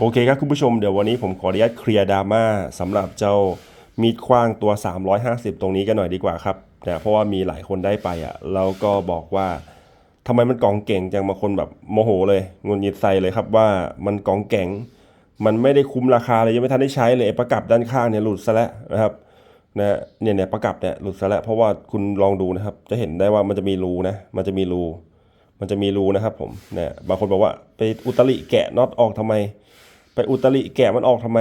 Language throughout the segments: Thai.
โอเคครับคุณผู้ชมเดี๋ยววันนี้ผมขออนุญาตเคลียร์ดราม่าสำหรับเจ้ามีดคว้างตัว 350 ตรงนี้กันหน่อยดีกว่าครับนะเพราะว่ามีหลายคนได้ไปอะแล้วก็บอกว่าทำไมมันกองเก่งจังบางคนแบบโมโหเลยงุนงิดใส่เลยครับว่ามันกองเก่ง มันไม่ได้คุ้มราคาเลยยังไม่ทันได้ใช้เลยประกับด้านข้างเนี่ยหลุดซะแล้วนะครับนะเนี่ยเนี่ยประกับเนี่ยหลุดซะแล้วเพราะว่าคุณลองดูนะครับ จะเห็นได้ว่ามันจะมีรูนะ มันจะมีรู มันจะมีรูนะครับผมเนี่ยบางคนบอกว่าไปอุตริแกะน็อตออกทำไม ไปอุตริแกะมันออกทำไม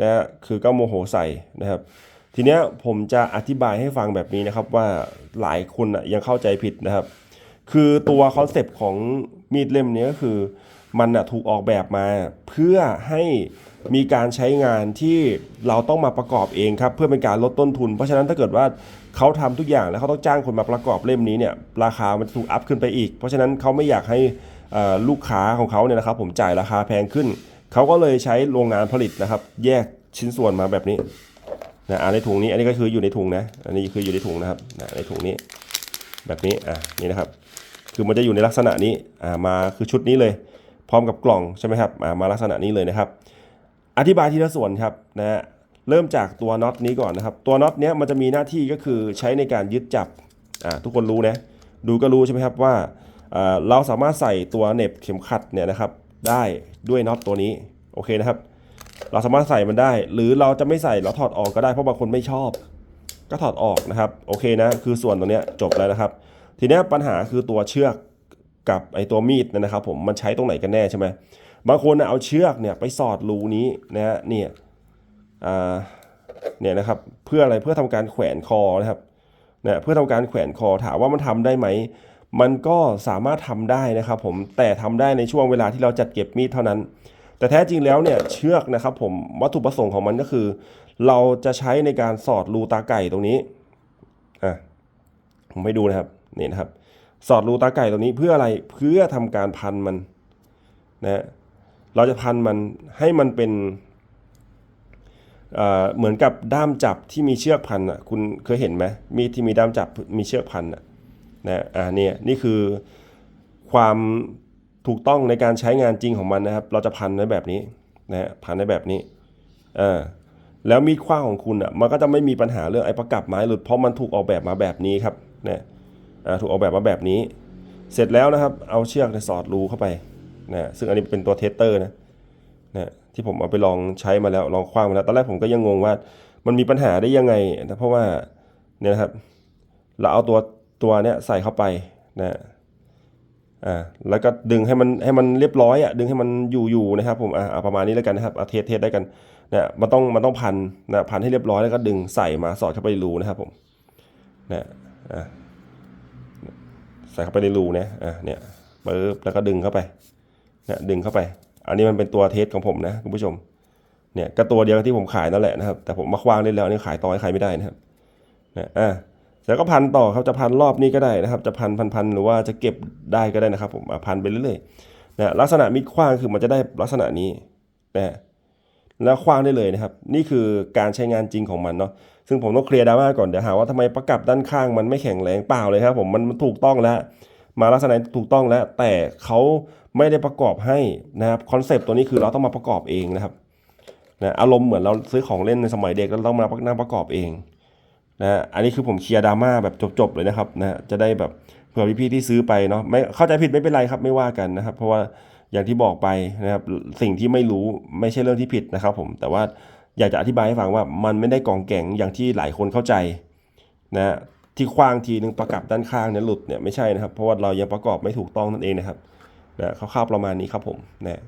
นะฮะคือก็โมโหใส่นะครับ ทีเนี้ยผมจะอธิบายให้ฟังแบบนี้นะครับว่าหลายคนน่ะยังเข้าใจผิดนะครับ คือตัวคอนเซปต์ของมีดเล่มนี้ก็คือมันน่ะถูกออกแบบมา เพื่อให้มีการใช้งานที่เราต้องมาประกอบเองครับ เพื่อเป็นการลดต้นทุน เพราะฉะนั้นถ้าเกิดว่าเขาทำทุกอย่างแล้วเขาต้องจ้างคนมาประกอบเล่มนี้เนี่ยราคามันจะถูกอัพขึ้นไปอีก เพราะฉะนั้นเขาไม่อยากให้ลูกค้าของเขาเนี่ยนะครับผมจ่ายราคาแพงขึ้น เขาก็เลยใช้โรงงานผลิตนะครับ แยกชิ้นส่วนมาแบบนี้นะในถุงนี้อันนี้ก็คืออยู่ในถุงนะ อันนี้คืออยู่ในถุงนะครับนะในถุงนี้แบบนี้อะนี่นะครับ คือมันจะอยู่ในลักษณะนี้อ่ามาคือชุดนี้เลย พร้อมกับกล่องใช่ไหมครับอ่ามาลักษณะนี้เลยนะครับ อธิบายทีละส่วนครับนะฮะเริ่มจากตัวน็อตนี้ก่อนนะครับ ตัวน็อตเนี้ยมันจะมีหน้าที่ก็คือใช้ในการยึดจับอ่าทุกคนรู้นะดูก็รู้ใช่ไหมครับว่าอ่าเราสามารถใส่ตัวเน็บเข็มขัดเนี่ยนะครับ ได้ด้วยน็อตตัวนี้โอเคนะครับ เราสามารถใส่มันได้ หรือเราจะไม่ใส่เราถอดออกก็ได้เพราะบางคนไม่ชอบ ก็ถอดออกนะครับโอเคนะคือส่วนตรงเนี้ยจบแล้วนะครับ ทีนี้ปัญหาคือตัวเชือกกับไอตัวมีดนะครับ ผมมันใช้ตรงไหนกันแน่ใช่ไหมบางคนเอาเชือกเนี่ยไปสอดรูนี้นะฮะเนี่ยอ่าเนี่ยนะครับเพื่ออะไรเพื่อทำการแขวนคอนะครับนะเพื่อทำการแขวนคอถามว่ามันทำได้ไหม มันก็สามารถทำได้นะครับผมแต่ทำได้ในช่วงเวลาที่เราจัดเก็บมีดเท่านั้น แต่แท้จริงแล้วเนี่ยเชือกนะครับผมวัตถุประสงค์ของมันก็คือ เราจะใช้ในการสอดรูตาไก่ตรงนี้อะผมให้ดูนะครับนี่นะครับ สอดรูตาไก่ตรงนี้เพื่ออะไรเพื่อทำการพันมันนะฮะเราจะพันมันให้มันเป็นเอ่อเหมือนกับด้ามจับที่มีเชือกพันอะคุณเคยเห็นไหมมีดที่มีด้ามจับมีเชือกพันอะ นะอ่าเนี่ยนี่คือความถูกต้องในการใช้งานจริงของมันนะครับ เราจะพันไว้แบบนี้นะฮะพันไว้แบบนี้อ่าแล้วมีดขว้างของคุณอะมันก็จะไม่มีปัญหาเรื่องไอ้ประกับไม้หลุดเพราะมันถูกออกแบบมาแบบนี้ครับนะอ่าถูกออกแบบมาแบบนี้ เสร็จแล้วนะครับ เอาเชือกเนี่สอดรูเข้าไปนะซึ่งอันนี้เป็นตัวเทสเตอร์นะนะที่ผมเอาไปลองใช้มาแล้วลองคว้างมาแล้วตอนแรกผมก็ยังงงว่า มันมีปัญหาได้ยังไงนะเพราะว่าเนี่ยนะครับ เราเอาตัว ตัวเนี้ยใส่เข้าไปนะอ่าแล้วก็ดึงให้มันให้มันเรียบร้อยอะดึงให้มันอยู่อยู่นะครับผมอ่าประมาณนี้แล้วกันนะครับเอาเทสเทสได้กันนะมันต้องมันต้องพันนะพันให้เรียบร้อยแล้วก็ดึงใส่มาสอดเข้าไปรูนะครับผมนะอ่าใส่เข้าไปในรูนะอะเนี่ยปึ๊บแล้วก็ดึงเข้าไปเนี่ยดึงเข้าไป อันนี้มันเป็นตัวเทสของผมนะคุณผู้ชมเนี่ยก็ตัวเดียวที่ผมขายนั่นแหละนะครับ แต่ผมมาคว้างได้แล้วนี่ขายต่อให้ใครไม่ได้นะครับนะอะ แล้วก็พันต่อครับจะพันรอบนี้ก็ได้นะครับ จะพันพันพันหรือว่าจะเก็บได้ก็ได้นะครับ ผมอะพันไปเรื่อยๆนะลักษณะมีดคว้างคือมันจะได้ลักษณะนี้นะแล้วคว้างได้เลยนะครับ นี่คือการใช้งานจริงของมันเนาะซึ่งผมต้องเคลียร์ดราม่าก่อนเดี๋ยวหาว่าทำไมประกับด้านข้างมันไม่แข็งแรงเปล่าเลยครับผมมันมันถูกต้องแล้ว มาลักษณะถูกต้องแล้ว แต่เขาไม่ได้ประกอบให้นะครับคอนเซปต์ตัวนี้คือเราต้องมาประกอบเองนะครับนะอารมณ์เหมือนเราซื้อของเล่นในสมัยเด็กแล้วต้องมานั่งประกอบเอง นะอันนี้คือผมเคลียร์ดราม่าแบบจบๆเลยนะครับนะจะได้แบบเผื่อพี่ๆที่ซื้อไปเนาะไม่เข้าใจผิดไม่เป็นไรครับไม่ว่ากันนะครับ เพราะว่าอย่างที่บอกไปนะครับสิ่งที่ไม่รู้ไม่ใช่เรื่องที่ผิดนะครับ ผมแต่ว่าอยากจะอธิบายให้ฟังว่ามันไม่ได้กองแก่งอย่างที่หลายคนเข้าใจนะที่คว้างทีนึงประกับด้านข้างเนี่ยหลุดเนี่ยไม่ใช่นะครับ เพราะว่าเรายังประกอบไม่ถูกต้องนั่นเองนะครับนะคร่าวๆประมาณนี้ครับผมนะ